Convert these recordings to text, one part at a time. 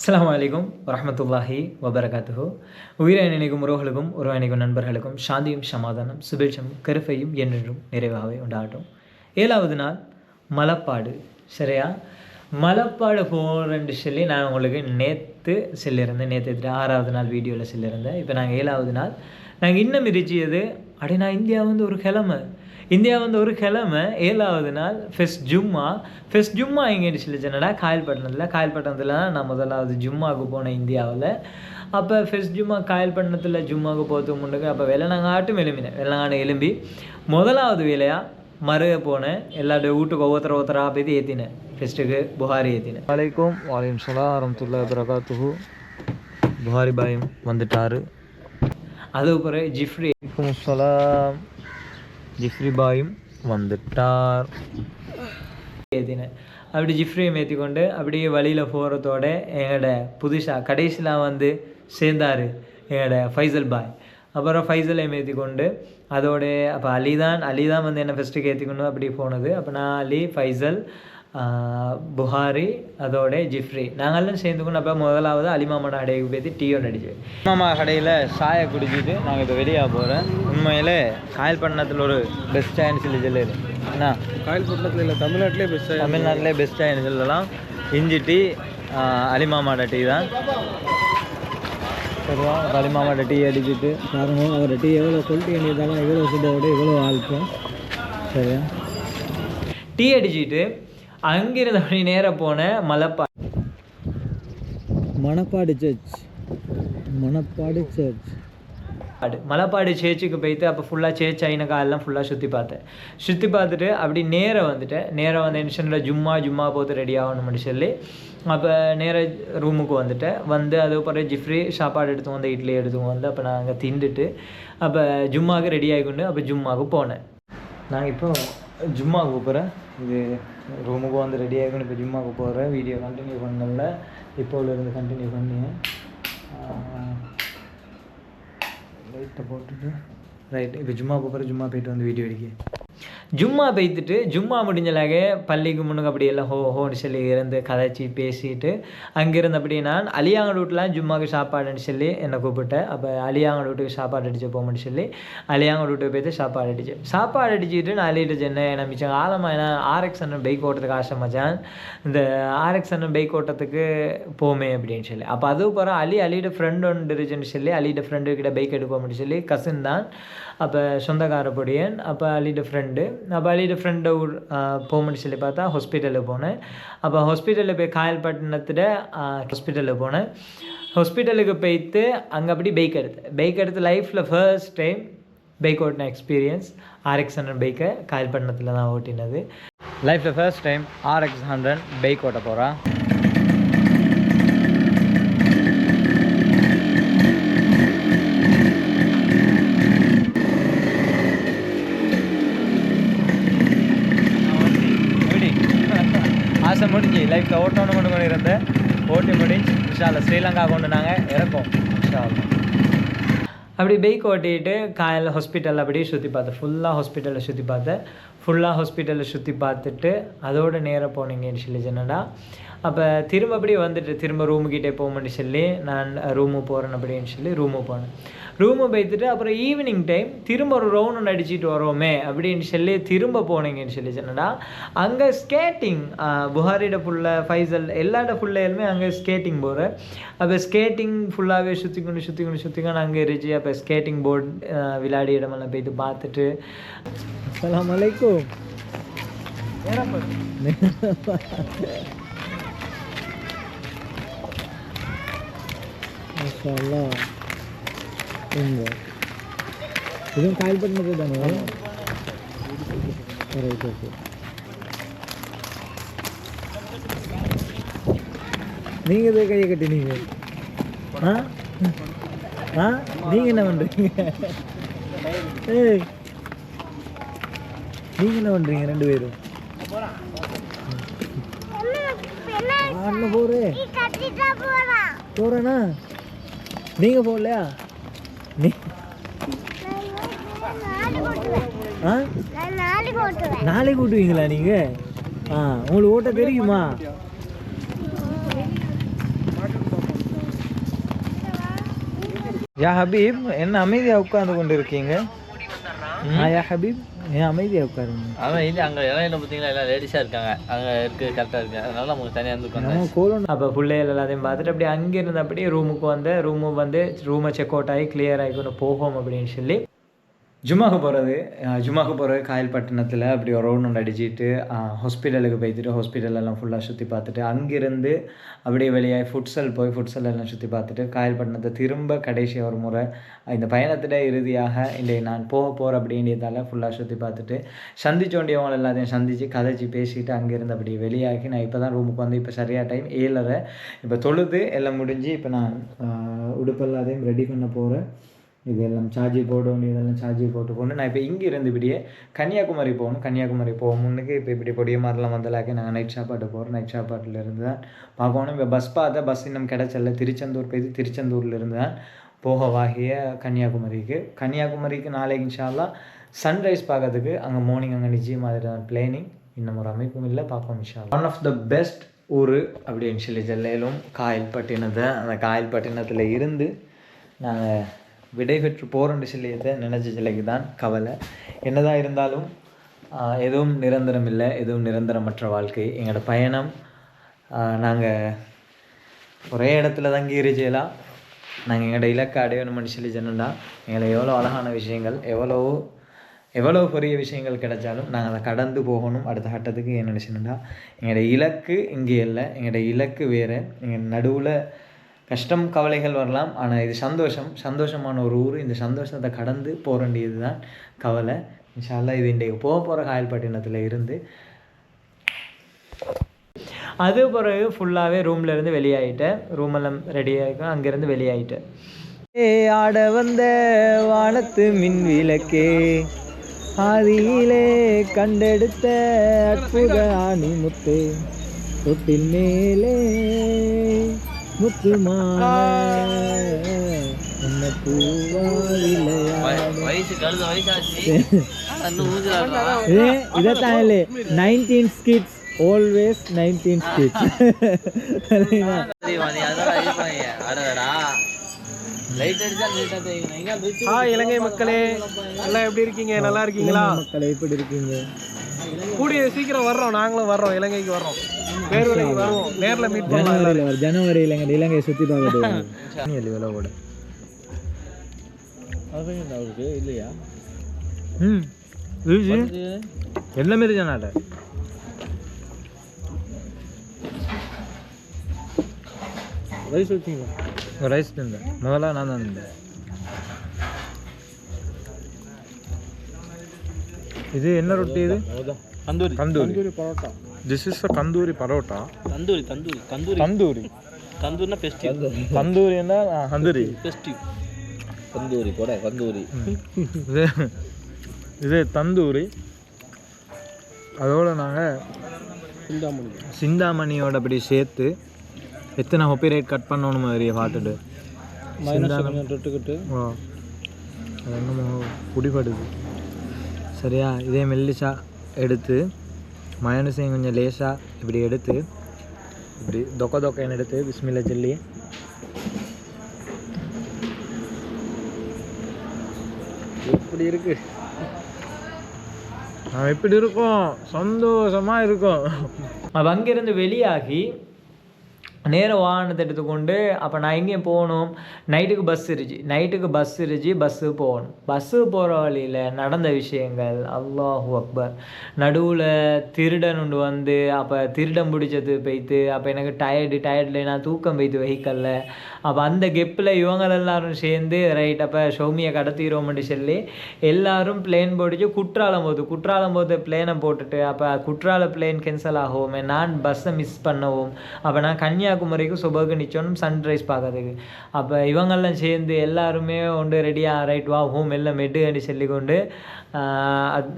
அஸ்லாம் வலைக்கும் வரமத்துல்லாஹி வபரகாத்துஹோ. உயிரை நினைக்கும் உறவுகளுக்கும் உறவினைக்கும் நண்பர்களுக்கும் சாந்தியும் சமாதானம் சுபேட்சம் கருஃபையும் என்றென்றும் நிறைவாகவே உண்டாகட்டும். ஏழாவது நாள் மலப்பாடு. சரியா? மலப்பாடு போகிறேன்னு சொல்லி நான் உங்களுக்கு நேற்று சொல்லியிருந்தேன். நேற்று எடுத்துட்டு ஆறாவது நாள் வீடியோவில் சொல்லியிருந்தேன். இப்போ நாங்கள் ஏழாவது நாள். நாங்கள் இன்னும் மிதிச்சியது அப்படி நான் இந்தியா வந்து ஒரு கிழமை. இந்தியா வந்து ஒரு கிழமை ஏழாவது நாள் ஃபெஸ்ட் ஜும்மா. ஃபெஸ்ட் ஜும்மா எங்கேன்னு சொல்லி சொன்னடா காயல்பட்டினத்தில். காயல்பட்டினத்தில் தான் நான் முதலாவது ஜும்மாவுக்கு போனேன் இந்தியாவில். அப்போ ஃபெஸ்ட் ஜும்மா காயல்பட்டினத்தில் ஜும்மாவுக்கு போகிறதுக்கு முன்னுக்கு அப்போ வெள்ளநாங்காட்டும் எலும்பினேன். வெள்ளநாடு எலும்பி. முதலாவது வேலையாக மருக போனேன். எல்லாருடைய வீட்டுக்கு ஒவ்வொருத்தர ஒருத்தராக போய் ஏற்றினேன் ஃபெஸ்ட்டுக்கு புகாரி ஏற்றினேன் வலைக்கும் வாலிம் சலாம் வரமத்துல்லா வரகாத்துஹு புகாரி பாயும் வந்துட்டாரு. அது பிறகு ஜிஃப்ரி சலாம் ஜிஃப்ரி பாயும் வந்துட்டார் ஏற்றினேன் அப்படி ஜிஃப்ரியை ஏற்றிக்கொண்டு அப்படியே வழியில் போகிறதோட எங்களோட புதுசாக கடைசியில் வந்து சேர்ந்தார் எங்களோட ஃபைசல் பாய் அப்புறம் ஃபைசலை ஏற்றி கொண்டு அதோட அப்போ அலி தான் அலி தான் வந்து என்ன ஃபஸ்ட்டுக்கு ஏற்றிக்கொண்டு அப்படி போனது அப்போ நான் அலி ஃபைசல் புகாரி அதோட ஜிஃப்ரி நாங்கள்லாம் சேர்ந்துக்கொண்டு அப்போ முதலாவது அலிமாமா கடைக்கு போய் டீ ஒன்று அடிச்சு அலிமாமா கடையில் சாயை குடிச்சிட்டு நாங்கள் இப்போ வெளியே போகிறேன் உண்மையில் காயல்பட்டினத்தில் ஒரு பெஸ்ட்டாக சொல்லி சொல்லிடு என்ன காயல்பட்டினத்தில் இல்லை தமிழ்நாட்டிலே பெஸ்ட் தமிழ்நாட்டிலே பெஸ்ட்டாக சொல்லலாம் இஞ்சி டீ அலிமாமாட டீ தான் சரியா அலிமாமாட டீ அடிச்சுட்டு பாருங்க ஒரு டீ எவ்வளோ குவாலிட்டி பண்ணியிருந்தாலும் எவ்வளோ சுடோட எவ்வளோ ஆழ்க்கும் சரியா டீ அடிச்சுட்டு அங்கிருந்து அப்படி நேராக போனேன் மலைப்பா மணப்பாடு சர்ச் மணப்பாடு சர்ச் மலைப்பாடு மலைப்பாடு சேர்ச்சுக்கு போயிட்டு அப்போ ஃபுல்லாக சேர்ச் ஆகின காலெல்லாம் ஃபுல்லாக சுற்றி பார்த்தேன். சுற்றி பார்த்துட்டு அப்படி நேராக வந்துட்டேன். நேராக வந்து என்ன ஜும்மா ஜும்மா போத்து ரெடி ஆகணும்னு சொல்லி. அப்போ நேராக ரூமுக்கு வந்துட்டேன். வந்து அது பிறகு ஜிஃப்ரி சாப்பாடு எடுத்து வந்து இட்லி எடுத்து வந்து அப்போ நான் அங்கே திண்டுட்டு அப்போ ஜும்மாவுக்கு ரெடி ஆகிக்கொண்டு அப்போ ஜும்மாவுக்கு போனேன். நான் இப்போ ஜும்மாவுக்கு போகிறேன் இது ரூமுக்கு வந்து ரெடி ஆகிக்கணும் இப்போ ஜும்மாவுக்கு போகிறேன் வீடியோ கண்டினியூ பண்ணல. இப்போலேருந்து கண்டினியூ பண்ணியேன் லைட்டை போட்டுட்டு. ரைட் இப்போ ஜும்மா போகிற ஜும்மா போயிட்டு வந்து வீடியோ எடுக்க. ஜும்மா பெய்த்துட்டு ஜும்மா முடிஞ்சலாக பள்ளிக்கு முன்னுக்கு அப்படி எல்லாம் ஹோ ஹோன்னு சொல்லி இருந்து கதைச்சி பேசிட்டு அங்கிருந்து அப்படி நான் அலியாங்கட ஜும்மாவுக்கு சாப்பாடுன்னு சொல்லி என்னை கூப்பிட்டேன். அப்போ அலியாங்கடூட்டுக்கு சாப்பாடு அடிச்சு போகணும்னு சொல்லி அலியாங்கடூட்டுக்கு போய்த்து சாப்பாடு அடிச்சு சாப்பாடு அடிச்சுட்டு நான் அழிட்டு சொன்னேன் என்ன மிச்சம் ஆழமாக என்ன ஆர்எக்ஸ் அண்ணன் பைக் ஓட்டுறதுக்கு ஆசை மச்சான். இந்த ஆர்எக்ஸ் அண்ணன் பைக் ஓட்டத்துக்கு போமே அப்படின்னு சொல்லி. அப்போ அதுவும் போகிற அலி அலியோட ஃப்ரெண்ட் ஒன்று இருந்துச்சுன்னு சொல்லி அலியோட ஃப்ரெண்டு கிட்ட பைக் எடுப்போம்னு சொல்லி கசின் தான் அப்போ சொந்தக்கார பொடியன் அப்போ அலியோட ஃப்ரெண்டு அப்போ அலியோட ஃப்ரெண்டை போகணும்னு சொல்லி பார்த்தா ஹாஸ்பிட்டலில் போனேன். அப்போ ஹாஸ்பிட்டலில் போய் காயல்பட்டினத்தில் ஹாஸ்பிட்டலில் போனேன். ஹாஸ்பிட்டலுக்கு போயிட்டு அங்கே அப்படி பைக் எடுத்தேன். பைக் எடுத்து லைஃப்பில் ஃபர்ஸ்ட் டைம் பைக் ஓட்டின எக்ஸ்பீரியன்ஸ் ஆர்எக்ஸ் ஹண்ட்ரட் பைக்கை காயல்பட்டினத்தில் தான் ஓட்டினது. லைஃப்பில் first time RX hundred bike ஓட்ட போகிறான் எப்படி ஆசை முடிஞ்சு லைஃப்பில் ஓட்டணும் கொண்டு கொண்டு இருந்தேன் ஓட்டி முடிஞ்சு இன்ஷால்ல ஸ்ரீலங்கா கொண்டு நாங்கள் இறக்கோம். அப்படி பைக் ஓட்டிட்டு காலையில் ஹாஸ்பிட்டல் அப்படியே சுற்றி பார்த்தேன் ஃபுல்லாக ஹாஸ்பிட்டலில் சுற்றி பார்த்தேன் ஃபுல்லாக ஹாஸ்பிட்டலில் சுற்றி பார்த்துட்டு அதோட நேராக போனீங்கன்னு சொல்லி சொன்னடா அப்போ திரும்ப அப்படியே வந்துட்டு திரும்ப ரூமுக்கிட்டே போகணும்னு சொல்லி நான் ரூமு போகிறேன் அப்படின்னு சொல்லி ரூமு போனேன். ரூமு போய்த்துட்டு அப்புறம் ஈவினிங் டைம் திரும்ப ஒரு ரவுண்ட் அடிச்சிட்டு வரோமே அப்படின்னு சொல்லி திரும்ப போனீங்கன்னு சொல்லி சொன்னடா அங்கே ஸ்கேட்டிங் புகாரிட ஃபுல்ல ஃபைசல் எல்லாட ஃபுல்லையுமே அங்கே ஸ்கேட்டிங் போகிறேன் அப்போ ஸ்கேட்டிங் ஃபுல்லாகவே சுற்றி கொண்டு சுற்றி கொண்டு சுற்றி கொண்டு அங்கே இருந்துச்சு. அப்போ ஸ்கேட்டிங் போர்டு விளையாடி இடமெல்லாம் போய்த்து பார்த்துட்டு. அஸ்ஸலாமு அலைக்கும். மாஷா இதுவும் காயல்பட்டினது தானே? ரைட் ஓகே நீங்க இதே கையை கட்டினீங்க ஆ? ஆ? நீங்க என்ன பண்றீங்க? ஏய். நீங்க என்ன பண்றீங்க ரெண்டு பேரும்? அண்ணன் போறே. போறேனா? நீங்க போகலையா? ஆ? நாளைக்கு ஓட்டுவீங்களா நீங்க? ஆ உங்களுக்கு ஓட்ட தெரியுமா? யா ஹபீப் என்ன அமைதியாக உட்கார்ந்து கொண்டு இருக்கீங்க யா ஹபீப் ஏன் அமைதியாக உட்காருங்க? அதான் இல்லை அங்கே இடம் இல்லை பார்த்தீங்களா? எல்லாம் லேடிஸாக இருக்காங்க. அங்கே இருக்கு கரெக்டாக இருக்குது அதனால நமக்கு தனியாக இருந்து கோலம் அப்போ ஃபுல்லே எல்லாத்தையும் பார்த்துட்டு அப்படியே அங்கேருந்து அப்படியே ரூமுக்கு வந்து ரூமு வந்து ரூமை செக் அவுட் ஆகி கிளியர் ஆகிக்கொண்டு போகும் அப்படின்னு சொல்லி. ஜும்மாக்கு போகிறது ஜும்மாக்கு போகிறது காயல்பட்டினத்தில் அப்படி ஒரு ரவுண்ட் ஒன்று அடிச்சிட்டு ஹாஸ்பிட்டலுக்கு போய்த்துட்டு ஹாஸ்பிட்டலெல்லாம் ஃபுல்லாக சுற்றி பார்த்துட்டு அங்கேருந்து அப்படியே வெளியே ஃபுட்சல் போய் ஃபுட்சல் எல்லாம் சுற்றி பார்த்துட்டு காயல்பட்டினத்தை திரும்ப கடைசி ஒரு முறை இந்த பயணத்தில் இறுதியாக இல்லை நான் போக போகிற அப்படின்றதால ஃபுல்லாக சுற்றி பார்த்துட்டு சந்திச்ச வேண்டியவங்க எல்லாத்தையும் சந்தித்து கதைச்சி பேசிட்டு அங்கேருந்து அப்படி வெளியாகி நான் இப்போ தான் ரூமுக்கு வந்து இப்போ சரியாக டைம் ஏழரை. இப்போ தொழுது எல்லாம் முடிஞ்சு இப்போ நான் உடுப்பு எல்லாத்தையும் ரெடி பண்ண போகிறேன் இதெல்லாம் சார்ஜி போடணும் இதெல்லாம் சார்ஜி போட்டு கொண்டு நான் இப்போ இங்கே இருந்து இப்படியே கன்னியாகுமரி போகணும் கன்னியாகுமரி போக முன்னுக்கு இப்போ இப்படி பொடிய மாதிரிலாம் வந்தலாக்கி. நாங்கள் நைட் சாப்பாடு போகிறோம் நைட் சாப்பாட்டில் இருந்து தான் பார்க்கணும். இப்போ பஸ் பார்த்தா பஸ் இன்னும் கிடச்சல திருச்செந்தூர் போய் திருச்செந்தூரில் இருந்து தான் போக வாகிய கன்னியாகுமரிக்கு. கன்னியாகுமரிக்கு நாளைக்கு இன்ஷால்லாம் சன்ரைஸ் பார்க்கறதுக்கு அங்கே மார்னிங் அங்கே நிச்சயம் மாதிரி தான் இன்னும் ஒரு அமைப்பும் இல்லை. பார்ப்போம் இன்ஷால்லா ஒன் ஆஃப் த பெஸ்ட் ஊர் அப்படின்னு சொல்லி ஜெல்லையிலும் காயல்பட்டினத்தை அந்த காயல்பட்டினத்தில் இருந்து நாங்கள் விடை பெற்று போகிறோன்னு சொல்லியதை நினச்ச சிலைக்கு தான் கவலை. என்னதான் இருந்தாலும் எதுவும் நிரந்தரம் இல்லை எதுவும் நிரந்தரமற்ற வாழ்க்கை. எங்களோட பயணம் நாங்கள் ஒரே இடத்துல தங்கி இருச்சலாம் நாங்கள் எங்களோட இலக்கை அடையணும்னு சொல்லி சொன்னா எங்களை எவ்வளோ அழகான விஷயங்கள் எவ்வளோ எவ்வளோ பெரிய விஷயங்கள் கிடைச்சாலும் நாங்கள் அதை கடந்து போகணும். அடுத்த கட்டத்துக்கு என்ன நினச்சினா எங்களோட இலக்கு இங்கே இல்லை எங்களோட இலக்கு வேறு. எங்கள் நடுவில் கஷ்டம் கவலைகள் வரலாம். ஆனால் இது சந்தோஷம். சந்தோஷமான ஒரு ஊர். இந்த சந்தோஷத்தை கடந்து போக வேண்டியது தான் கவலை. இன்ஷால்லா இது இன்றைக்கு போக போகிற காயல்பட்டினத்தில் இருந்து அது பிறகு ஃபுல்லாகவே ரூம்ல இருந்து வெளியாயிட்டேன். ரூம் எல்லாம் அங்கேருந்து வெளியாயிட்டேன். ஏ ஆட வந்த வானத்து மின் விளக்கே ஆதியிலே கண்டெடுத்த அற்புத ஆணி முத்து தொட்டில் மேலே இதைத்தான் இல்லை nineteen skits always nineteen skits Ilangai மக்களே. எல்லாம் எப்படி இருக்கீங்க? நல்லா இருக்கீங்களா? மக்கள் எப்படி இருக்கீங்க? கூடிய சீக்கிரம் வர்றோம். நாங்களும் வர்றோம். இலங்கைக்கு வர்றோம். பேருவலைக்கு வருவோம் நேர்ல மீட் பண்ணலாம் ஜனவரியில் வரும் ஜனவரியில் எங்கள் இலங்கையை சுற்றி பார்க்கறது விலை கூட அவருக்கு? இல்லையா? ம். எல்லாமே ஜனாட்ட? ரைஸ் வச்சுங்க. ரைஸ் திந்தேன் முதல்ல நான் தான் இருந்தேன் இது என்ன ரொட்டி இது? Tandoori. Tandoori. Tandoori parotta. This is a tandoori parotta. Tandoori tandoori tandoori. Tandoori. தந்தூர்னா festive tandoori என்ன தந்தூரி. ஃபெஸ்டிவ் தந்தூரி கூட தந்தூரி. இது இது தந்தூரி. அதோட நாங்கள் சிந்தாமணி. சிந்தாமணியோட அப்படி சேர்த்து எத்தனை ஹொப்பிரைட் கட் பண்ணணும் மாதிரி ஓ. அது என்னமோ குடிபடுது. சரியா? இதே மெல்லிசா. எடுத்து மயனசையும் கொஞ்சம் லேசாக இப்படி எடுத்து இப்படி தொக்க தொக்கைன்னு எடுத்து பிஸ்மில்ல சொல்லி எப்படி இருக்கு? நான் எப்படி இருக்கும்? சந்தோஷமா இருக்கும். அங்கேருந்து வெளியாகி நேர வாகனத்தை எடுத்துக்கொண்டு அப்போ நான் எங்கேயும் போகணும்? நைட்டுக்கு பஸ் இருந்துச்சு நைட்டுக்கு பஸ் இருச்சு பஸ்ஸு போகணும். பஸ்ஸு போகிற வழியில் நடந்த விஷயங்கள். அல்லாஹூ அக்பர். நடுவில் திருடன் ஒன்று வந்து அப்போ திருடன் பிடிச்சது போய்த்து அப்போ எனக்கு டயர்டு டயர்டில் நான் தூக்கம் போய்த்து வெஹிக்கலில் அப்போ அந்த கெப்பில் இவங்க எல்லாரும் சேர்ந்து ரைட் அப்போ ஷௌமியை கடத்திடுவோம்னு சொல்லி எல்லாரும் பிளேன் போட்டுச்சு குற்றாலம் போது குற்றாலம் போது பிளேனை போட்டுட்டு அப்போ குற்றால பிளேன் கேன்சல் ஆகுவோமே நான் பஸ்ஸை மிஸ் பண்ணவும். அப்போ நான் கன்னியாகுமரிக்கு சுபகு நிச்சோனும் சன்ரைஸ் பார்க்கறதுக்கு. அப்போ இவங்கெல்லாம் சேர்ந்து எல்லாருமே ஒன்று ரெடியாக ரைட் வா ஹோம் எல்லாம் மெட்டுன்னு சொல்லிக்கொண்டு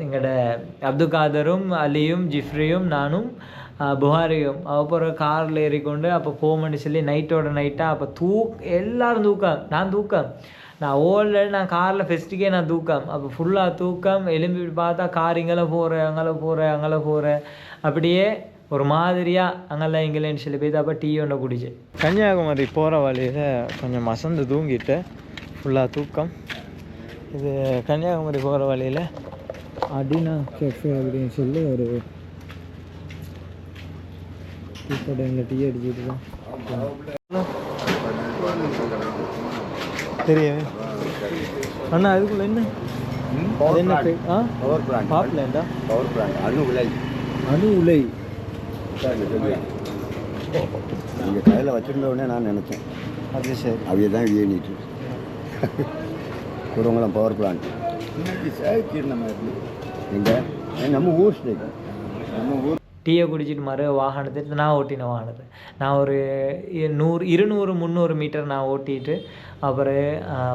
எங்களோட அப்துல் காதரும் அலியும் ஜிஃப்ரியும் நானும் புகாரியும். அப்புறம் காரில் ஏறிக்கொண்டு அப்போ போமன்னு சொல்லி நைட்டோட நைட்டாக அப்போ தூக் எல்லாரும் தூக்கம். நான் தூக்கம். நான் ஓல்டு நான் காரில் ஃபெஸ்ட்டுக்கே நான் தூக்கம். அப்போ ஃபுல்லாக தூக்கம். எலும்பி பார்த்தா கார் இங்கெல்லாம் போகிறேன் அங்கெல்லாம் போகிறேன் அங்கெல்லாம் போகிறேன் அப்படியே ஒரு மாதிரியாக அங்கெல்லாம் இங்கேன்னு சொல்லி போய் அப்போ டீ ஒன்று குடிச்சேன் கன்னியாகுமரி போகிற வழியில் கொஞ்சம் மசந்து தூங்கிட்டு ஃபுல்லாக தூக்கம். இது கன்னியாகுமரி போகிற வழியில் அடினா கெஃபே அப்படின்னு சொல்லி ஒரு டீ கடையில் டீ அடிச்சுட்டு தான். தெரியும் அண்ணா அதுக்குள்ள என்ன? என்ன பவர் பிளான்ட் பாப்லேண்டா பவர் பிளான்ட் அணு விலை அணு உலை. நீங்கள் கையில் வச்சிருந்த உடனே நான் நினச்சேன். அது சரி. அவைய தான் வியணிட்டு குரங்குளம் பவர் பிளான்ட் எங்கே? நம்ம ஊர் ஸ்டேட் நம்ம ஊர் டீயை குடிச்சிட்டு மறு வாகனத்தை எடுத்து நான் ஓட்டின வாகனத்தை. நான் ஒரு நூறு இருநூறு முந்நூறு மீட்டர் நான் ஓட்டிட்டு அப்புறம்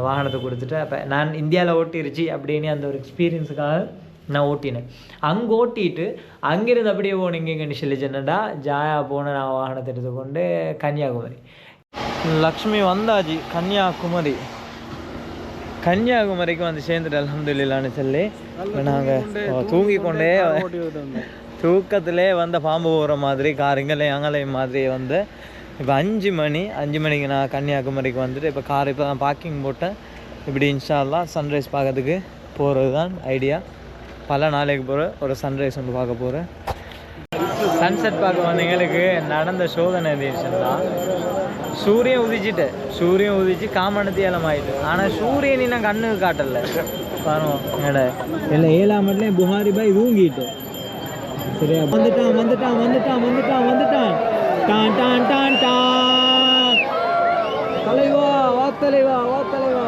வாகனத்தை கொடுத்துட்டு அப்போ நான் இந்தியாவில் ஓட்டிருச்சு அப்படின்னு அந்த ஒரு எக்ஸ்பீரியன்ஸுக்காக நான் ஓட்டினேன். அங்கே ஓட்டிட்டு அங்கேருந்து அப்படியே போனீங்க எங்கன்னு சொல்லி சொன்னடா ஜாயா போன நான் வாகனத்தை எடுத்துக்கொண்டு கன்னியாகுமரி. லக்ஷ்மி வந்தாச்சு கன்னியாகுமரி. கன்னியாகுமரிக்கு வந்து சேர்ந்துட்டு அலமதுல்லான்னு சொல்லி நாங்கள் தூங்கி கொண்டே தூக்கத்திலே வந்த பாம்பு போகிற மாதிரி காருங்களே அங்கலையும் மாதிரி வந்து இப்போ அஞ்சு மணி அஞ்சு மணிக்கு நான் கன்னியாகுமரிக்கு வந்துட்டு இப்போ கார் இப்போ தான் பார்க்கிங் போட்டேன். இப்படி இன்ஷால்லாம் சன்ரைஸ் பார்க்கறதுக்கு போகிறது தான் ஐடியா பல நாளைக்கு போகிற ஒரு சன்ரைஸ் ஒன்று பார்க்க போகிறேன் சன்செட் பார்க்க வந்தவங்களுக்கு நடந்த சோதனை தான் சூரியன் உதிச்சிட்டு சூரியன் உதிச்சு காமணத்து ஏலம் ஆயிட்டு. ஆனால் சூரியன் இன்னும் கண்ணுக்கு காட்டல. எடை இல்லை ஏழாம் மட்டும் புகாரி பாய் தூங்கிட்டு. சரியா? வந்துட்டான் வந்துட்டான் வந்துட்டான் வந்துட்டான் வந்துட்டான். Don don don don. தலைவா வா தலைவா வா தலைவா.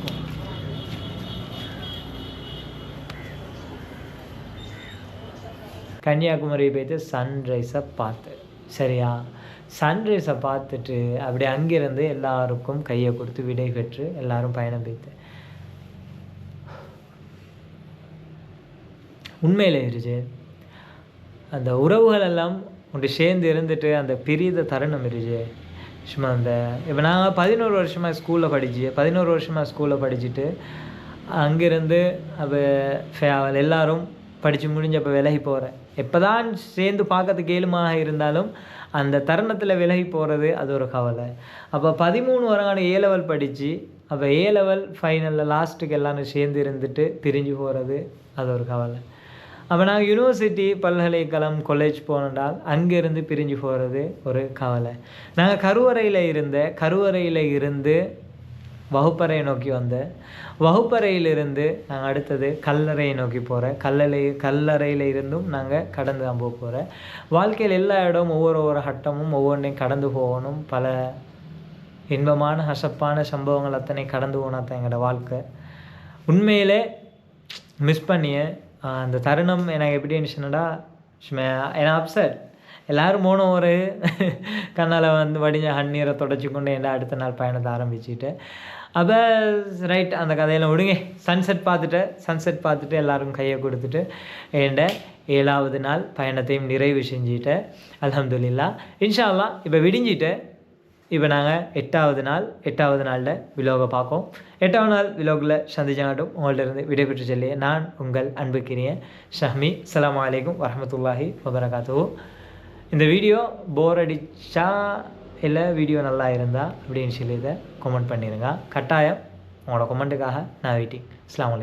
கன்னியாகுமரி போயிட்டு சன்ரைஸை பார்த்து. சரியா? சன்ரைஸை பார்த்துட்டு அப்படியே அங்கிருந்து எல்லாருக்கும் கையை கொடுத்து விடை பெற்று எல்லாரும் பயணம் போய்த்து உண்மையில் இருச்சு அந்த உறவுகள் எல்லாம் ஒன்று சேர்ந்து இருந்துட்டு அந்த பிரித தருணம் இருச்சு சும்மா அந்த இப்போ நான் பதினோரு வருஷமாக ஸ்கூலில் படிச்சு பதினோரு வருஷமாக ஸ்கூலில் படிச்சுட்டு அங்கேருந்து அப்போ எல்லாரும் படித்து முடிஞ்சப்போ விலகி போகிறேன் எப்போ தான் சேர்ந்து பார்க்கறதுக்கு ஏழுமாக இருந்தாலும் அந்த தருணத்தில் விலகி போகிறது அது ஒரு கவலை. அப்போ பதிமூணு வருடம் ஏ லெவல் படித்து அப்போ ஏ லெவல் ஃபைனலில் லாஸ்ட்டுக்கு எல்லாரும் சேர்ந்து இருந்துட்டு பிரிஞ்சு போகிறது அது ஒரு கவலை. அப்போ நாங்கள் யூனிவர்சிட்டி பல்கலைக்கழகம் காலேஜ் போனதால் அங்கேருந்து பிரிஞ்சு போகிறது ஒரு கவலை. நாங்கள் கருவறையில் இருந்த கருவறையில் இருந்து வகுப்பறையை நோக்கி வந்தேன் வகுப்பறையிலிருந்து நாங்கள் அடுத்தது கல்லறையை நோக்கி போகிறேன் கல்லறை கல்லறையில் இருந்தும் நாங்கள் கடந்து தான் போக போகிறேன் வாழ்க்கையில் எல்லா இடமும் ஒவ்வொரு ஒவ்வொரு ஹட்டமும் ஒவ்வொன்றையும் கடந்து போகணும். பல இன்பமான கசப்பான சம்பவங்கள் அத்தனை கடந்து போனால் தான் எங்களோட வாழ்க்கை. உண்மையிலே மிஸ் பண்ணிய அந்த தருணம் எனக்கு எப்படி இருந்துச்சுன்னா என்ன ஏன்னா அப்செட் எல்லோரும் போன ஒரு கண்ணால் வந்து வடிஞ்ச கண்ணீரை தொடச்சி கொண்டு என்ன அடுத்த நாள் பயணத்தை ஆரம்பிச்சுட்டு அப்போ ரைட் அந்த கதையெல்லாம் விடுங்க. சன்செட் பார்த்துட்டு சன்செட் பார்த்துட்டு எல்லாரும் கையை கொடுத்துட்டு என்ட ஏழாவது நாள் பயணத்தையும் நிறைவு செஞ்சுட்டு அலமதுல்லா இன்ஷா இப்போ விடிஞ்சிட்டு இப்போ நாங்கள் எட்டாவது நாள் எட்டாவது நாளில் விலோகை பார்ப்போம். எட்டாவது நாள் விலோகில் சந்திச்சாட்டும் உங்கள்ட்ட இருந்து விடைபெற்று செல்லிய நான் உங்கள் அன்புக்கினிய ஷஹ்மி. சலாம் அலைக்கும் வரமத்துல்லாஹி வபரகாத்துஹு. இந்த வீடியோ போர் அடித்தா இல்லை வீடியோ நல்லா இருந்தா அப்படின்னு சொல்லி இதை கமெண்ட் பண்ணிடுங்க கட்டாயம் உங்களோட கமெண்ட்டுக்காக நான் வெயிட்டிங். அஸ்ஸலாமு